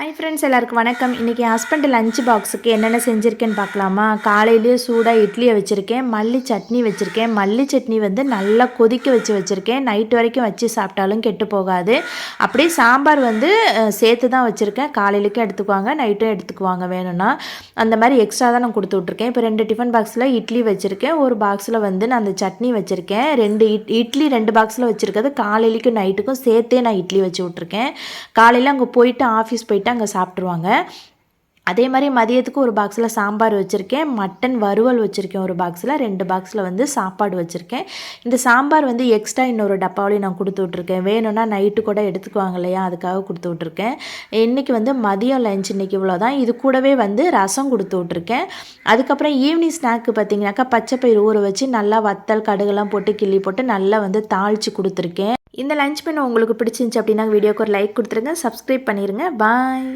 Hi friends எல்லாருக்கும் வணக்கம். இன்றைக்கி ஹஸ்பண்ட் லஞ்ச் பாக்ஸுக்கு என்னென்ன செஞ்சுருக்கேன்னு பார்க்கலாமா? காலையிலேயே சூடாக இட்லியை வச்சுருக்கேன் மல்லி சட்னி வச்சுருக்கேன். மல்லி சட்னி வந்து நல்லா கொதிக்க வச்சு வச்சுருக்கேன். நைட் வரைக்கும் வச்சு சாப்பிட்டாலும் கெட்டு போகாது. அப்படியே சாம்பார் வந்து சேர்த்து தான் வச்சுருக்கேன். காலையிலுக்கும் எடுத்துக்குவாங்க நைட்டும் எடுத்துக்குவாங்க வேணும்னா. அந்த மாதிரி எக்ஸ்ட்ரா தான் நான் கொடுத்து விட்ருக்கேன் இப்போ ரெண்டு டிஃபன் பாக்ஸில் இட்லி வச்சுருக்கேன். ஒரு பாக்ஸில் வந்து நான் அந்த சட்னி வச்சுருக்கேன். ரெண்டு இட் இட்லி ரெண்டு பாக்ஸில் வச்சுருக்கிறது காலையிலைக்கும் நைட்டுக்கும் சேர்த்தே நான் இட்லி வச்சு விட்ருக்கேன் காலையில் அங்கே போயிட்டு ஆஃபீஸ் போயிட்டு அங்கே சாப்பிட்ருவாங்க அதே மாதிரி மதியத்துக்கு ஒரு பாக்ஸில் சாம்பார் வச்சுருக்கேன். மட்டன் வறுவல் வச்சுருக்கேன் ஒரு பாக்ஸில் ரெண்டு பாக்ஸில் வந்து சாப்பாடு வச்சுருக்கேன். இந்த சாம்பார் வந்து எக்ஸ்ட்ரா இன்னொரு டப்பாவிலையும் நான் கொடுத்து விட்ருக்கேன் வேணும்னா நைட்டு கூட எடுத்துக்குவாங்க இல்லையா? அதுக்காக கொடுத்து விட்ருக்கேன் இன்றைக்கி வந்து மதியம் லஞ்ச் இன்றைக்கி இவ்வளோ தான் இது கூடவே வந்து ரசம் கொடுத்து விட்ருக்கேன் அதுக்கப்புறம் ஈவினிங் ஸ்நாக்கு பார்த்தீங்கன்னாக்கா பச்சைப்பயிறு ஊற வச்சு நல்லா வத்தல் கடுகுலாம் போட்டு கிள்ளி போட்டு நல்லா வந்து தாளித்து கொடுத்துருக்கேன். இந்த லஞ்ச் பண்ண உங்களுக்கு பிடிச்சிருந்துச்சு அப்படின்னா வீடியோக்கு ஒரு லைக் கொடுத்துருங்க சப்ஸ்கிரைப் பண்ணிடுங்க பாய்